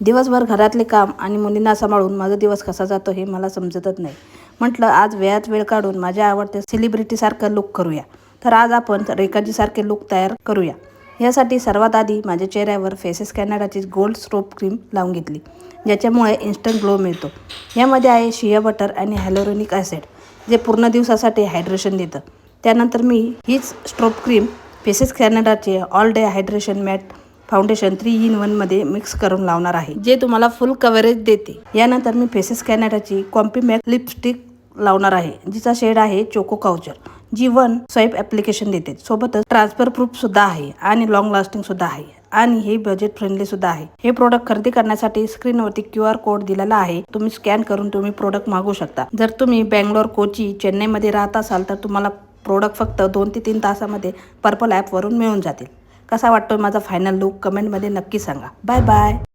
दिवसभर घरातले काम आणि मुलींना सांभाळून माझा दिवस कसा जातो हे मला समजतच नाही. म्हटलं आज वेळात वेळ काढून माझ्या आवडत्या सेलिब्रिटीसारखं लुक करूया. तर आज आपण रेखाजीसारखे लुक तयार करूया. यासाठी सर्वात आधी माझ्या चेहऱ्यावर फेसेस कॅनडाची गोल्ड स्ट्रोप क्रीम लावून घेतली ज्याच्यामुळे इन्स्टंट ग्लो मिळतो. यामध्ये आहे शिया बटर आणि हॅलोरोनिक ॲसिड जे पूर्ण दिवसासाठी हायड्रेशन देतं. त्यानंतर मी हीच strobe cream Faces कॅनडाचे all day hydration matte foundation three in वनमध्ये मिक्स करून लावणार आहे. जे तुम्हाला फुल कव्हरेज देते. यानंतर मी फेसेस कॅनडाची कॉम्पीमॅक लिपस्टिक लावणार आहे. जिचा शेड आहे चोको काउचर जी वन स्वाईप ॲप्लिकेशन देते. सोबतच ट्रान्सफर प्रूफ सुद्धा आहे आणि लॉंग लास्टिंग सुद्धा आहे. आणि हे बजेट फ्रेंडली सुद्धा आहे. हे प्रोडक्ट खरेदी करण्यासाठी स्क्रीनवरती क्यू आर कोड दिलेला आहे. तुम्ही स्कॅन करून तुम्ही प्रोडक्ट मागू शकता. जर तुम्ही बँगलोर कोची चेन्नईमध्ये राहत असाल तर तुम्हाला प्रोडक्ट फक्त दोन ते तीन तासामध्ये पर्पल ॲपवरून मिळून जातील. कसा वाटतो माझा फायनल लुक कमेंटमध्ये नक्की सांगा. Bye bye